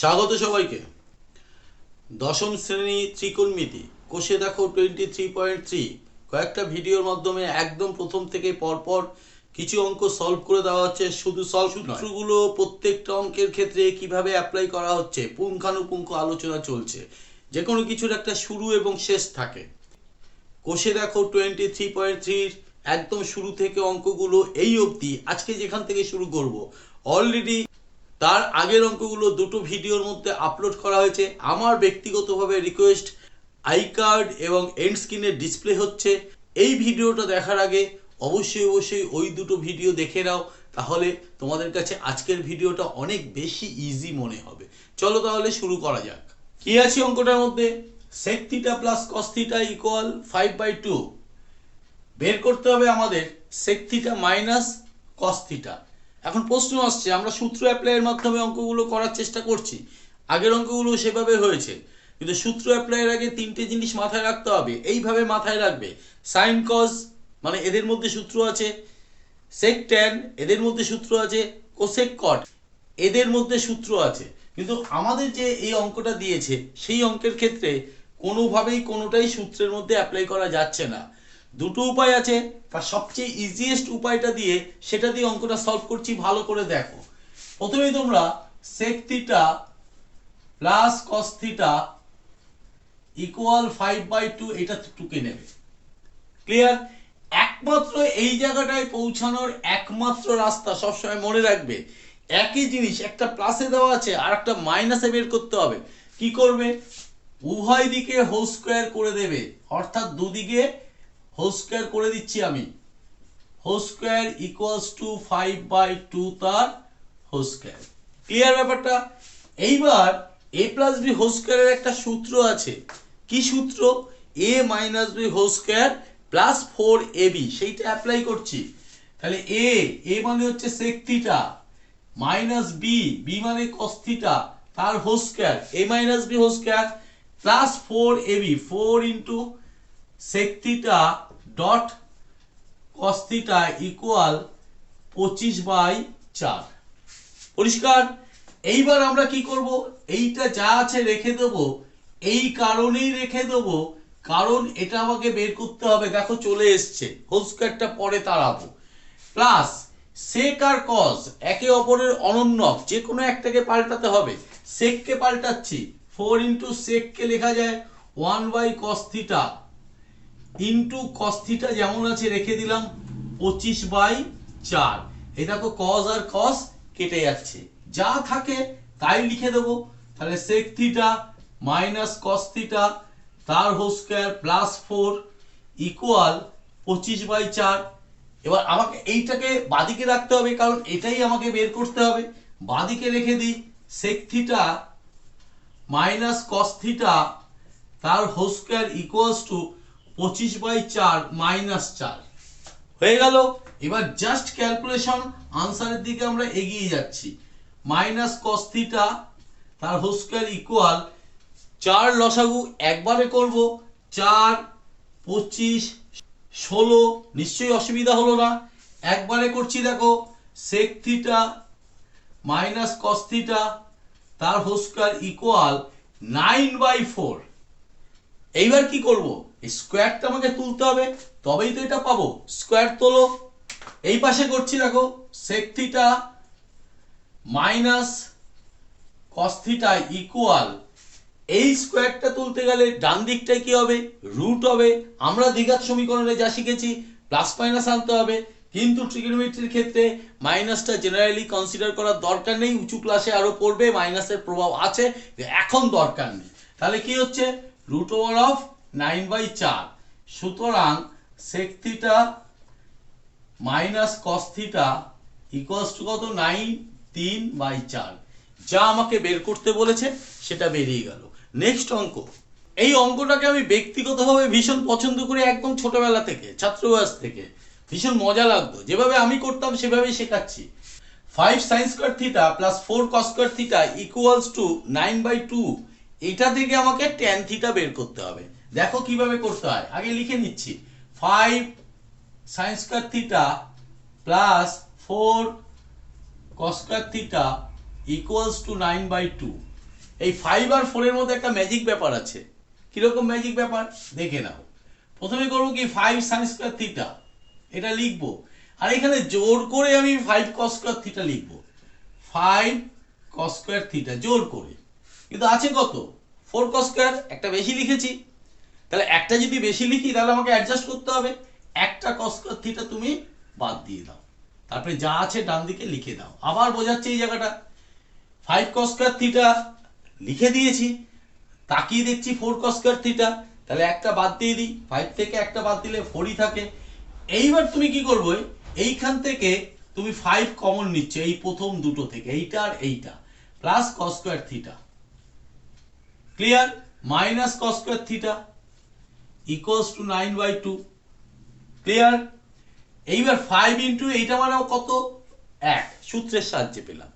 স্বাগত সবাইকে। দশম শ্রেণি ত্রিকোণমিতি কোষে দেখো টোয়েন্টি থ্রি পয়েন্ট থ্রি কয়েকটা ভিডিওর মাধ্যমে একদম প্রথম থেকে পরপর কিছু অঙ্ক সলভ করে দেওয়া হচ্ছে। শুধু সলভ সূত্রগুলো প্রত্যেকটা অঙ্কের ক্ষেত্রে কীভাবে অ্যাপ্লাই করা হচ্ছে পুঙ্খানুপুঙ্খ আলোচনা চলছে। যে কোনো কিছুর একটা শুরু এবং শেষ থাকে। কোষে দেখো টোয়েন্টি থ্রি পয়েন্ট থ্রির একদম শুরু থেকে অঙ্কগুলো এই অবধি। আজকে যেখান থেকে শুরু করব অলরেডি তার আগের অঙ্কগুলো দুটো ভিডিওর মধ্যে আপলোড করা হয়েছে। আমার ব্যক্তিগতভাবে রিকোয়েস্ট আই কার্ড এবং এন্ড স্ক্রিনের ডিসপ্লে হচ্ছে। এই ভিডিওটা দেখার আগে অবশ্যই অবশ্যই ওই দুটো ভিডিও দেখে নাও, তাহলে তোমাদের কাছে আজকের ভিডিওটা অনেক বেশি ইজি মনে হবে। চলো তাহলে শুরু করা যাক। কি আছে অঙ্কটার মধ্যে? Sec theta plus cos theta equal five by two বের করতে হবে আমাদের sec theta minus cos theta এখন প্রশ্ন আসছে, আমরা সূত্র অ্যাপ্লাইয়ের মাধ্যমে অঙ্কগুলো করার চেষ্টা করছি। আগের অঙ্কগুলো সেভাবে হয়েছে। কিন্তু সূত্র অ্যাপ্লাইয়ের আগে তিনটে জিনিস মাথায় রাখতে হবে। এইভাবে মাথায় রাখবে। সাইন কজ মানে এদের মধ্যে সূত্র আছে। সেক ট্যান এদের মধ্যে সূত্র আছে। কোসেক কট এদের মধ্যে সূত্র আছে। কিন্তু আমাদের যে এই অঙ্কটা দিয়েছে, সেই অঙ্কের ক্ষেত্রে কোনোভাবেই কোনোটাই সূত্রের মধ্যে অ্যাপ্লাই করা যাচ্ছে না। দুটো উপায় আছে। তার সবচেয়ে ইজিয়েস্ট উপায়টা দিয়ে সেটা দিয়ে অঙ্কটা সলভ করছি, ভালো করে দেখো। প্রথমেই তোমরা sec theta plus cos theta equal five by two এটা টুকে নেবে। ক্লিয়ার একমাত্র এই জায়গাটায় পৌঁছানোর একমাত্র রাস্তা সবসময় মনে রাখবে। একই জিনিস, একটা প্লাসে দেওয়া আছে, আর একটা মাইনাসে বের করতে হবে। কি করবে? উভয় দিকে হোল স্কোয়ার করে দেবে। অর্থাৎ দুদিকে হোল স্কোয়ার করে দিচ্ছি আমি। Whole square equals to five by two তার হোল স্কোয়ার। ক্লিয়ার ব্যাপারটা? এইবার এ প্লাস বি হোল স্কোয়ারের একটা সূত্র আছে। কি সূত্র? A minus B whole square plus four A B সেইটা অ্যাপ্লাই করছি। তাহলে এ এ মানে হচ্ছে sec theta minus B B মানে কস থিটা তার whole square. A minus B whole square plus four A B four into sec theta dot cos theta equal পঁচিশ by চার। পরিষ্কার? এইবার আমরা কি করব? এইটা যা আছে রেখে দেব, এই কারণেই রেখে দেব, কারণ এটা আমাকে বের করতে হবে। দেখো চলে এসছে হোল পরে তাড়াবো। প্লাস সেক আর কজ একে অপরের অনন্যক যে কোনো একটাকে পাল্টাতে হবে। সেককে পাল্টাচ্ছি ফোর ইন্টু সেককে লেখা যায় one by cos theta into cos theta যেমন আছে, রেখে দিলাম পঁচিশ বাই চার। এই দেখো কস আর কস কেটে যাচ্ছে। যা থাকে তাই লিখে দেবো। তাহলে sec theta minus cos theta তার whole square plus four equal পঁচিশ বাই চার। এবার আমাকে এইটাকে বাদিকে রাখতে হবে, কারণ এটাই আমাকে বের করতে হবে। বাদিকে রেখে দিই sec theta minus cos theta তার হোল স্কোয়ার ইকুয়ালস টু পঁচিশ বাই চার মাইনাস চার। হয়ে গেল? এবার জাস্ট ক্যালকুলেশন আনসারের দিকে আমরা এগিয়ে যাচ্ছি। মাইনাস কস তার হোল স্কোয়ার ইকুয়াল চার লসাগু একবারে করব, চার, পঁচিশ, ষোলো, নিশ্চয়ই অসুবিধা হলো না। একবারে করছি দেখো সেক থিটা মাইনাস কস তার whole square equal nine by four এইবার কি করব? এই স্কোয়ারটা আমাকে তুলতে হবে, তবেই তো এটা পাবো। স্কোয়ার তোলো। এই পাশে করছি দেখো sec theta minus cos theta equal এই স্কোয়ারটা তুলতে গেলে ডান দিকটায় কি হবে? রুট হবে। আমরা দ্বিঘাত সমীকরণে যা শিখেছি প্লাস মাইনাস আনতে হবে। কিন্তু ট্রিগোনোমেট্রির ক্ষেত্রে মাইনাসটা জেনারেলি কনসিডার করার দরকার নেই। উঁচু ক্লাসে আরও পড়বে মাইনাসের প্রভাব আছে। এখন দরকার নেই। তাহলে কি হচ্ছে? Root over of nine by চার। সুতরাং sec theta minus cos theta to কত? নাইন তিন বাই চার। যা আমাকে বের করতে বলেছে, সেটা বেরিয়ে গেল। নেক্সট অঙ্ক। এই অঙ্কটাকে আমি ব্যক্তিগতভাবে ভীষণ পছন্দ করি একদম ছোটবেলা থেকে, ছাত্রবয়স থেকে। ভীষণ মজা লাগতো। যেভাবে আমি করতাম, সেভাবেই শেখাচ্ছি। Five sine square theta plus four cos square theta equals to nine by two এটা থেকে আমাকে টেন থিটা বের করতে হবে। দেখো কীভাবে করতে হয়। আগে লিখে নিচ্ছি। Five sine square theta plus four cos square theta equals to nine by two এই ফাইভ আর ফোরের মধ্যে একটা ম্যাজিক ব্যাপার আছে। কীরকম ম্যাজিক ব্যাপার? দেখে নাও। প্রথমে করব কি? ফাইভ সাইন স্কোয়ার থিটা এটা লিখব। আর এখানে জোর করে আমি ফাইভ কস স্কোয়ার থিটা লিখব। ফাইভ কস স্কোয়ার থিটা জোর করে। কিন্তু আছে কত? ফোর কস স্কোয়ার একটা বেশি লিখেছি। তাহলে একটা যদি বেশি লিখি, তাহলে আমাকে অ্যাডজাস্ট করতে হবে। একটা কস স্কোয়ার থিটা তুমি বাদ দিয়ে দাও। তারপরে যা আছে ডান দিকে লিখে দাও। আবার বোঝাচ্ছে এই জায়গাটা। ফাইভ কস স্কোয়ার থিটা লিখে দিয়েছি। তাকিয়ে দেখছি ফোর কস স্কোয়ার থিটা তাহলে একটা বাদ দিয়ে দিই। ফাইভ থেকে একটা বাদ দিলে ফোরই থাকে। এইবার তুমি কি করবে? এইখান থেকে তুমি ফাইভ কমন নিচ্ছ। এই প্রথম দুটো থেকে। এইটা আর এইটা। Plus cos square theta clear minus cos square theta equals to nine by two clear এইবার ফাইভ ইন্টু এইটা মানেও কত? এক। সূত্রের সাহায্যে পেলাম।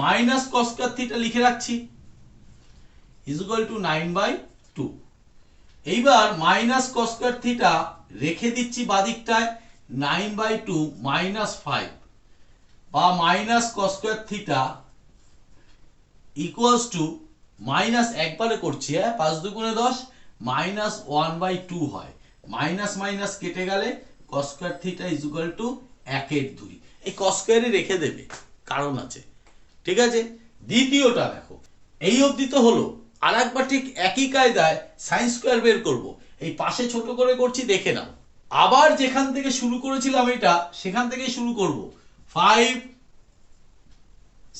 মাইনাস কস স্কোয়ার থিটা লিখে রাখছি। Is equal to nine by two এইবার মাইনাস কস স্কোয়ার থিটা রেখে দিচ্ছি বাদিকটায়। Nine by two minus five বা minus cos square theta equals to minus একবারে করছি হ্যাঁ? পাঁচ দুগুণে দশ, মাইনাস ওয়ান বাই টু হয়। মাইনাস মাইনাস কেটে গেলে cos square theta is equal to একের দুই। এই কস স্কোয়ারই রেখে দেবে, কারণ আছে। ঠিক আছে? দ্বিতীয়টা দেখো, এই অবধি তো হলো আর একবার ঠিক একই কায়দায় সাইন স্কোয়ার বের করব। এই পাশে ছোট করে করছি, দেখে নাও। আবার যেখান থেকে শুরু করেছিলাম এটা, সেখান থেকে শুরু করব। Five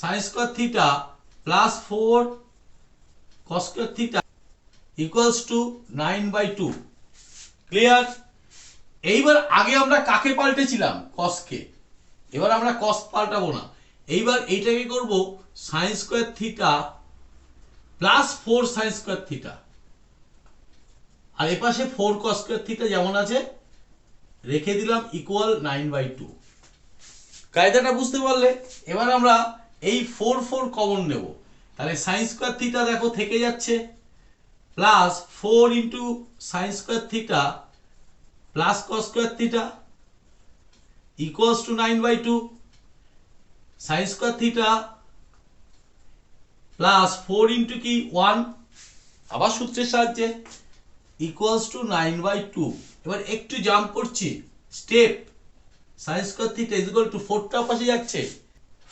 sine square theta plus four cos square theta equals to nine by two clear এইবার আগে আমরা কাকে পাল্টেছিলাম? কসকে এবার আমরা কস পাল্টাবো না। এইবার এইটাকে করব sine square theta plus four sine square theta আর এপাশে ফোর কস থিটা যেমন আছে, রেখে দিলাম ইকুয়াল নাইন বাই টু কায়দাটা বুঝতে পারলে এবার আমরা এই ফোর ফোর কমন নেব। তাহলে সাইন স্কোয়ার থিটা দেখো থেকে যাচ্ছে plus four into sine square theta plus cos square theta equals to nine by two sine square theta plus four into কি? ওয়ান আবার সূত্রের সাহায্যে equals to nine by two এবার একটু জাম্প করছি। Step sine square theta is to ফোরটা ওপাশে যাচ্ছে।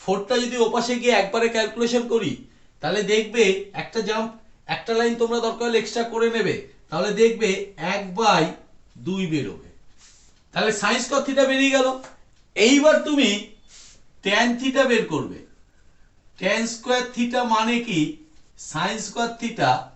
ফোরটা যদি ওপাশে গিয়ে একবারে ক্যালকুলেশন করি তাহলে দেখবে একটা জাম্প একটা লাইন তোমরা দরকার হলে এক্সট্রা করে নেবে। তাহলে দেখবে এক বাই দুই বেরোবে। তাহলে সায়েন্স কথিটা থিটা বেরিয়ে গেল। এইবার তুমি ট্যান থিটা বের করবে। ট্যান স্কোয়ার থিটা মানে কি? সায়েন্স স্কোয়ার থিটা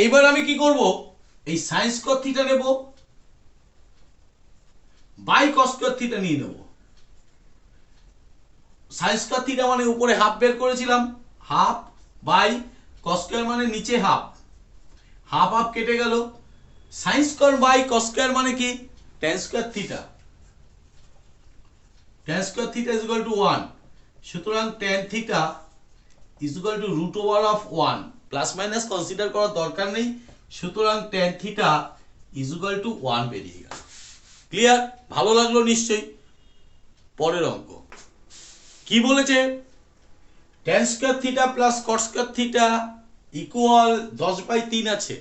এইবার আমি কি করব? এই সাইন স্কোয়ার থিটা নেব। বাই কস স্কোয়ার থিটা নিয়ে নেব। সাইন স্কোয়ার থিটা মানে উপরে হাফ বের করেছিলাম। হাফ বাই কস স্কোয়ার মানে নিচে হাফ হাফ হাফ কেটে গেল। Sine square by cos square মানে কি? Tan square theta tan square theta is equal to one সুতরাং tan theta is equal to root over of one plus minus consider করার দরকার নেই। সুতরাং tan theta is equal to one বেরিয়ে গেল। Clear ভালো লাগল নিশ্চয়ই। পরের অঙ্ক। কি বলেছে? Tan square theta plus cot square theta equal দশ বাই তিন আছে।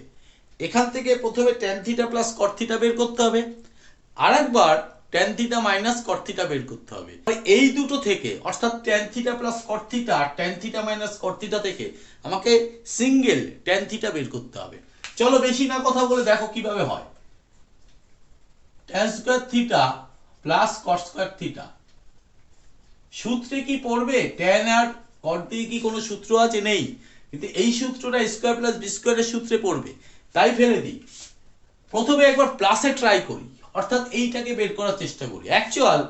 এখান থেকে প্রথমে tan theta plus cot theta বের করতে হবে। আর একবার tan theta minus cot theta বের করতে হবে। এই দুটো থেকে, অর্থাৎ tan theta plus cot theta আর টেন থিটা মাইনাস কট থেকে আমাকে সিঙ্গেল টেন থিটা বের করতে হবে। চলো বেশি না কথা বলে দেখো কীভাবে হয়। Tan square theta plus cot square theta সূত্রে কি পড়বে? ট্যান আর কট দিয়ে কি কোনো সূত্র আছে? নেই। কিন্তু এই সূত্রটা স্কোয়ার প্লাস বি স্কোয়ারের সূত্রে পড়বে। তাই ফেলে দিই। প্রথমে একবার প্লাসে ট্রাই করি। অর্থাৎ এইটাকে বের করার চেষ্টা করি। Actual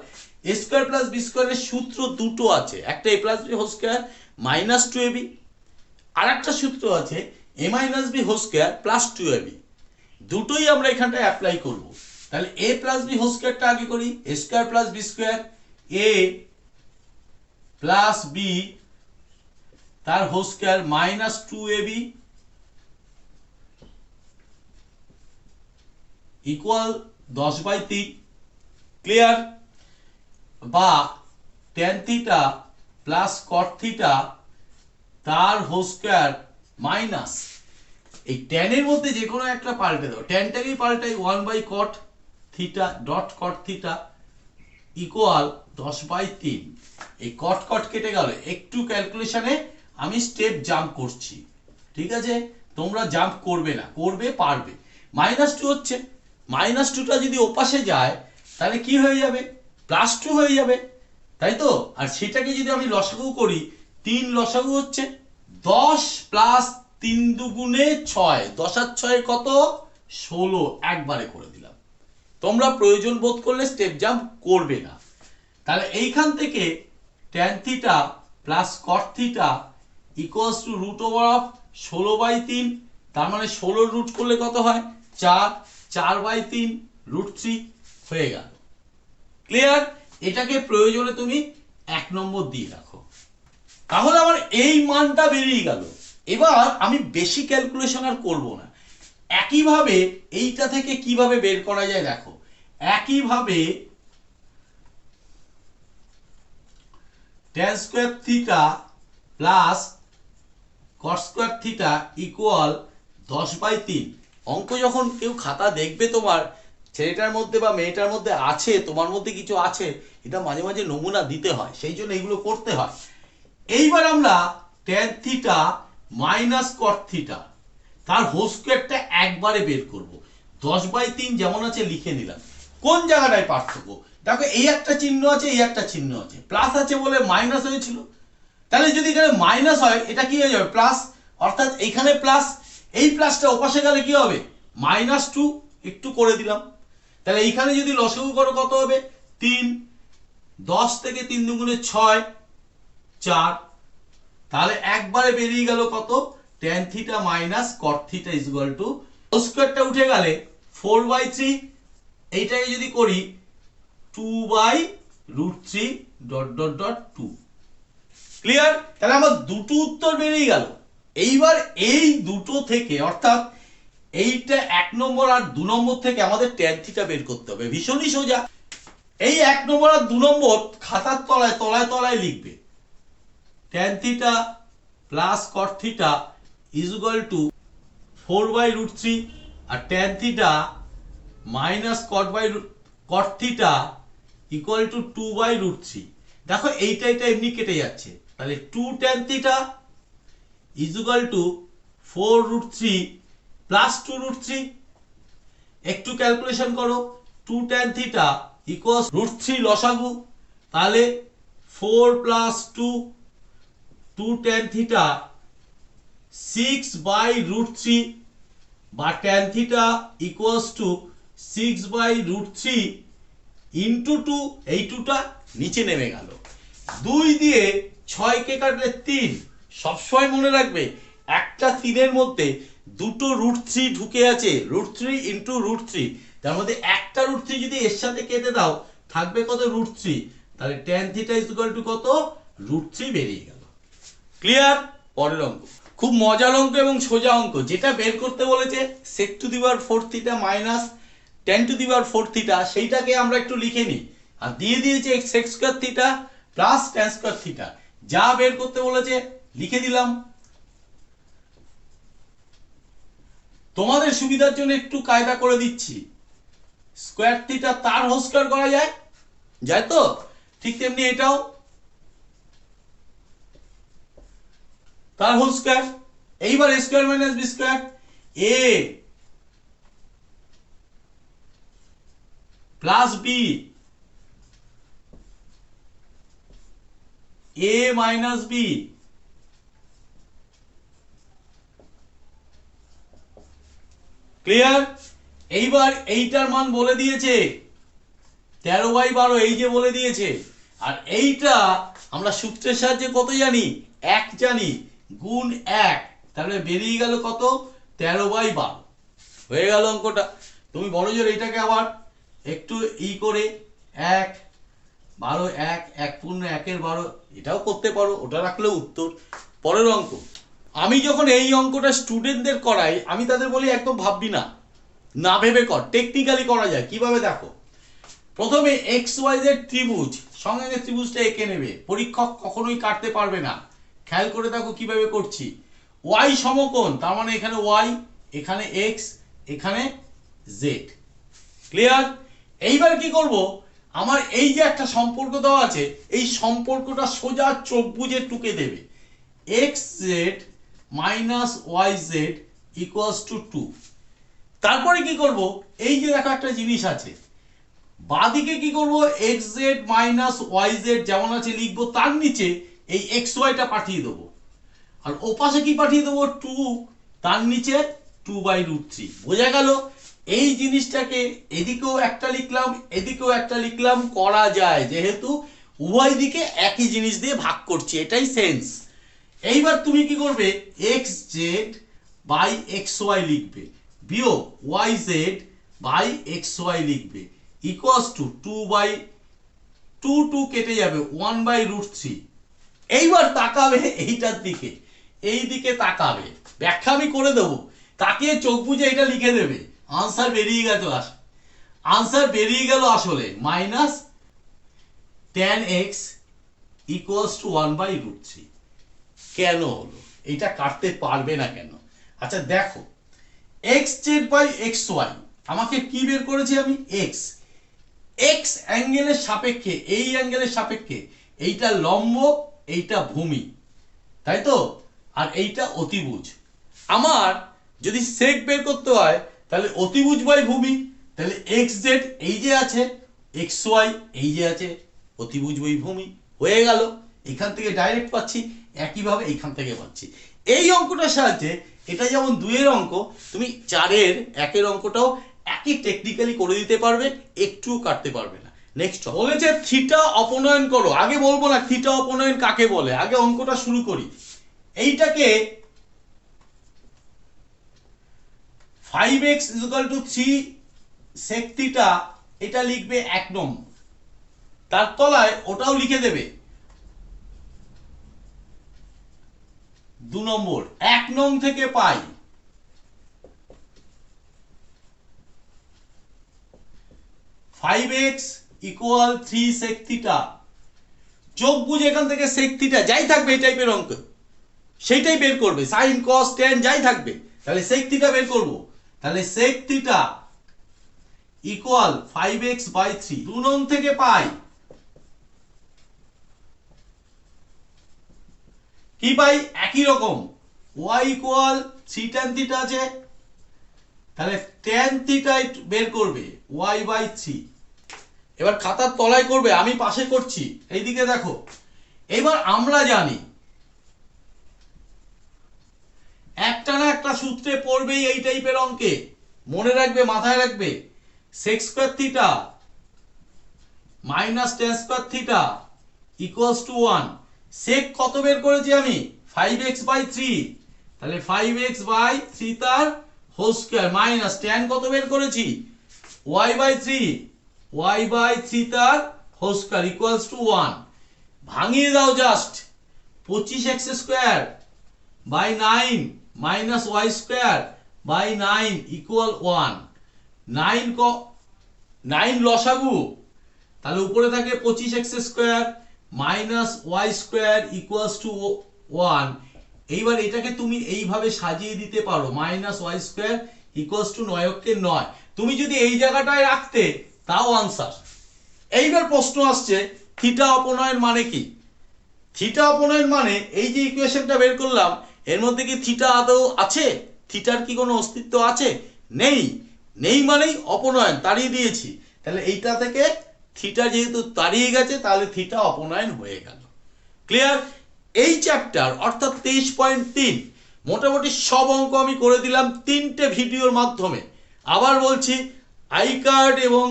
A square plus B স্কোয়ারের সূত্র দুটো আছে। একটা A plus B whole square minus two A B আর একটা সূত্র আছে A minus B whole square plus two A B দুটোই আমরা এখানটায় অ্যাপ্লাই করব। তাহলে এ প্লাস বি হোল স্কোয়ারটা আগে করি। A square plus B square A plus B তার whole square minus two A B equal দশ বাই তিন ক্লিয়ার বা tan theta plus cot theta তার হোল স্কোয়ার মাইনাস এই টেনের মধ্যে যে কোনো একটা পাল্টে দাও। টেনটাকেই পাল্টাই one by cot theta dot cot theta equal দশ বাই তিন। এই কট কট কেটে গেল। একটু ক্যালকুলেশনে আমি স্টেপ জাম্প করছি। ঠিক আছে? তোমরা জাম্প করবে না। করবে, পারবে। মাইনাস টু হচ্ছে মাইনাস টুটা যদি ওপাশে যায়, তাহলে কি হয়ে যাবে? প্লাস টু হয়ে যাবে, তাই তো? আর সেটাকে যদি আমি লসাগু করি, তিন লসাগু হচ্ছে দশ প্লাস তিন দুগুণে ছয়। দশ আর ছয় কত? ষোলো। একবারে করে দিলাম। তোমরা প্রয়োজন বোধ করলে স্টেপ জাম্প করবে না। তাহলে এইখান থেকে tan theta plus cot theta equals to root over of ষোলো বাই তিন, তার মানে ষোলোর রুট করলে কত হয়? চার। চার বাই তিন রুট থ্রি হয়ে গেল। ক্লিয়ার এটাকে প্রয়োজনে তুমি এক নম্বর দিয়ে রাখো। তাহলে আমার এই মানটা বেরিয়ে গেল। এবার আমি বেশি ক্যালকুলেশন আর করব না। একইভাবে এইটা থেকে কীভাবে বের করা যায় দেখো। একইভাবে tan square theta plus cos square theta equal দশ বাই তিন। অঙ্ক যখন কেউ খাতা দেখবে তোমার, ছেলেটার মধ্যে বা মেয়েটার মধ্যে আছে, তোমার মধ্যে কিছু আছে, এটা মাঝে মাঝে নমুনা দিতে হয়, সেই জন্য এইগুলো করতে হয়। এইবার আমরা tan theta minus cot theta তার হোল একবারে বের করব। দশ বাই তিন যেমন আছে লিখে নিলাম। কোন জায়গাটায় পার্থক্য? দেখো, এই একটা চিহ্ন আছে, এই একটা চিহ্ন আছে। প্লাস আছে বলে মাইনাস হয়েছিল। তাহলে যদি এখানে মাইনাস হয়, এটা কি হয়ে যাবে? প্লাস অর্থাৎ এখানে প্লাস এই প্লাসটা ওপাশে গেলে কি হবে? মাইনাস টু একটু করে দিলাম। তাহলে এইখানে যদি লসাগু করো কত হবে? তিন। দশ থেকে তিন দুগুণে ছয়, চার। তাহলে একবারে বেরিয়ে গেল কত? Tan theta minus cot theta is equal to স্কোয়ারটা উঠে গেলে ফোর বাই থ্রি এইটাকে যদি করি two by root three dot dot dot two clear তাহলে আমার দুটো উত্তর বেরিয়ে গেল। এইবার এই দুটো থেকে, অর্থাৎ এইটা এক নম্বর আর দু নম্বর থেকে আমাদের ট্যান থিটা বের করতে হবে। ভীষণই সোজা। এই এক নম্বর আর দু নম্বর খাতার তলায় তলায় তলায় লিখবে। Tan theta plus cot theta is equal to four by root three R tan theta minus cot by cot theta equal to two by root three দেখো এইটা এটা এমনি কেটে যাচ্ছে। তাহলে two tan theta is equal to four root three plus two root three একটু calculation করো two tan theta equals root three লসাগু, তাহলে four plus two two tan theta six by root three বা tan theta equals to six by root three into two এই টুটা নিচে নেমে গেল। দুই দিয়ে ছয়কে কাটলে তিন সবসময় মনে রাখবে, একটা তিনের মধ্যে দুটো রুট থ্রি ঢুকে আছে root three into root three তার মধ্যে একটা রুট থ্রি যদি এর সাথে কেটে দাও, থাকবে কত রুট থ্রি তাহলে টেন থিটা ইজ টু কত? রুট থ্রি বেরিয়ে গেল। ক্লিয়ার পরের অঙ্ক। খুব মজার অঙ্ক এবং সোজা অঙ্ক। যেটা বের করতে বলেছে সেক টু দিবার four theta minus tan to দিবার ফোর থিটা সেইটাকে আমরা একটু লিখে নিই। আর দিয়ে দিয়েছে sec square theta plus tan square theta যা বের করতে বলেছে লিখে দিলাম। তোমাদের সুবিধার জন্য একটু কায়দা করে দিচ্ছি। স্কোয়ার থিটা তার হোল স্কোয়ার করা যায়? যায় তো? ঠিক তেমনি এটাও। তার হোল স্কোয়ার এইবার square minus B square A plus B A minus B clear এইবার এইটার মান বলে দিয়েছে। তেরো বাই বারো এই যে বলে দিয়েছে। আর এইটা আমরা সূত্রের সাহায্যে কত জানি? এক জানি। গুণ এক। তাহলে বেরিয়ে গেল কত? তেরো বাই বারো। হয়ে গেল অঙ্কটা। তুমি বড় জোর এটাকে আবার একটু ই করে এক, বারো, এক এক পূর্ণ একের বারো, এটাও করতে পারো। ওটা রাখলেও উত্তর। পরের অঙ্ক। আমি যখন এই অঙ্কটা স্টুডেন্টদের করাই, আমি তাদের বলি একদম ভাববি না। না ভেবে কর টেকনিক্যালি করা যায়। কীভাবে দেখো? প্রথমে এক্স ওয়াই জেড ত্রিভুজ, সঙ্গে ত্রিভুজটা এঁকে নেবে। পরীক্ষক কখনোই কাটতে পারবে না। খেয়াল করে দেখো কীভাবে করছি। ওয়াই সমকোণ, তার মানে এখানে ওয়াই এখানে এক্স এখানে জেড ক্লিয়ার এইবার কি করব? আমার এই যে একটা সম্পর্ক দেওয়া আছে, এই সম্পর্কটা সোজা চব্বুজে টুকে দেবে। X Z minus Y Z equals to two তারপরে কি করব? এই যে দেখো একটা জিনিস আছে। বাদিকে কি করব? X Z minus Y Z যেমন আছে লিখব, তার নিচে এই এক্স ওয়াইটা পাঠিয়ে দেবো। আর ওপাশে কি পাঠিয়ে দেবো? টু তার নিচে টু বাই রুট থ্রি বোঝা গেল? এই জিনিসটাকে এদিকেও একটা লিখলাম, এদিকেও একটা লিখলাম, করা যায়। যেহেতু উভয় দিকে একই জিনিস দিয়ে ভাগ করছি, এটাই সেন্স এইবার তুমি কি করবে? X Z by X Y লিখবে। বিয়োগ Y Z by X Y লিখবে। Equals to two by two two কেটে যাবে। ওয়ান বাই রুট থ্রি এইবার তাকাবে এইটার দিকে। এই দিকে তাকাবে। ব্যাখ্যা আমি করে দেবো। তাকিয়ে চোখ বুঝে এটা লিখে দেবে। আনসার বেরিয়ে গেল আস আনসার বেরিয়ে গেল আসলে। Minus tan X equals to one by root three কেন হলো? এটা কাটতে পারবে না কেন? আচ্ছা দেখো X Z by X Y আমাকে কি বের করেছি আমি? এক্স এক্স অ্যাঙ্গেলের সাপেক্ষে, এই অ্যাঙ্গেলের সাপেক্ষে, এইটা লম্ব, এইটা ভূমি, তাই তো? আর এইটা অতিভুজ। আমার যদি সেক বের করতে হয়, তাহলে অতিভুজ বাই ভূমি, তাহলে এক্স জেড এই যে আছে এক্স ওয়াই এই যে আছে, অতিভুজ বাই ভূমি, হয়ে গেল। এখান থেকে ডাইরেক্ট পাচ্ছি, একইভাবে এইখান থেকে পাচ্ছি। এই অঙ্কটার সাহায্যে, এটা যেমন দুইয়ের অঙ্ক, তুমি চারের, একের অঙ্কটাও একই টেকনিক্যালি করে দিতে পারবে, একটুও কাটতে পারবে না। নেক্সট বলেছে থিটা অপনয়ন করো। আগে বলব না থিটা অপনয়ন কাকে বলে? আগে অঙ্কটা শুরু করি। এইটাকে five X equal to three sec theta এটা লিখবে এক নম্বর। তার তলায় ওটাও লিখে দেবে। দু নম্বর, এক নং থেকে পাই। Five X equal three sec চোখ বুঝে এখান থেকে সেক যাই থাকবে এই টাইপের অঙ্ক। সেইটাই বের করবে সাইন কস টেন যাই থাকবে। তাহলে সেক বের করব। তাহলে sec equal five X by three দু নং থেকে পাই। কি পাই? একই রকম। Y equal three tan theta আছে। তাহলে ট্যান থিটাই বের করবে ওয়াই বাই থ্রি এবার খাতার তলায় করবে, আমি পাশে করছি। এইদিকে দেখো। এবার আমরা জানি, একটা না একটা সূত্রে পড়বেই এই টাইপের অঙ্কে। মনে রাখবে, মাথায় রাখবে। Sec square theta minus tan square theta equals to one sec কত বের করেছি আমি? ফাইভ এক্স বাই থ্রি তাহলে ফাইভ এক্স বাই থ্রি তার হোল স্কোয়ার মাইনাস টেন কত বের করেছি? Y by three Y by three তার whole square equals to one ভাঙিয়ে দাও জাস্ট পঁচিশ X square by nine minus Y square by nine equal one nine ক nine লসাগু। তাহলে উপরে থাকে পঁচিশ X square minus Y square equals to one, এইবার এটাকে তুমি এইভাবে সাজিয়ে দিতে পারো। Minus Y square equals to নয়কে নয়। তুমি যদি এই জায়গাটায় রাখতে, তাও আনসার। এইবার প্রশ্ন আসছে, থিটা অপনয়ন মানে কি? থিটা অপনয়ন মানে এই যে ইকুয়েশনটা বের করলাম, এর মধ্যে কি থিটা আদৌ আছে? থিটার কি কোনো অস্তিত্ব আছে? নেই। নেই মানেই অপনয়ন, তাড়িয়ে দিয়েছি। তাহলে এইটা থেকে থিটা যেহেতু তাড়িয়ে গেছে, তাহলে থিটা অপনয়ন হয়ে গেল। ক্লিয়ার এই চ্যাপ্টার অর্থাৎ তেইশ পয়েন্ট তিন, মোটামুটি সব অঙ্ক আমি করে দিলাম তিনটে ভিডিওর মাধ্যমে। আবার বলছি আই কার্ড এবং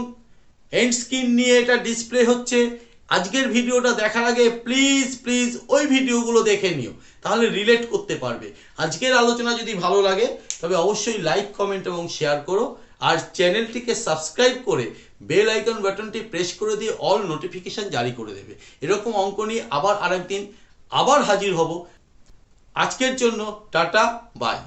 এন্ড স্ক্রিন নিয়ে এটা ডিসপ্লে হচ্ছে। আজকের ভিডিওটা দেখার আগে প্লিজ প্লিজ ওই ভিডিওগুলো দেখে নিও, তাহলে রিলেট করতে পারবে। আজকের আলোচনা যদি ভালো লাগে, তবে অবশ্যই লাইক কমেন্ট এবং শেয়ার করো। আর চ্যানেলটিকে সাবস্ক্রাইব করে বেল আইকন বাটনটি প্রেস করে দিয়ে অল নোটিফিকেশন জারি করে দেবে। এরকম অঙ্ক নিয়ে আবার আরেকদিন আবার হাজির হব। আজকের জন্য টাটা, বাই।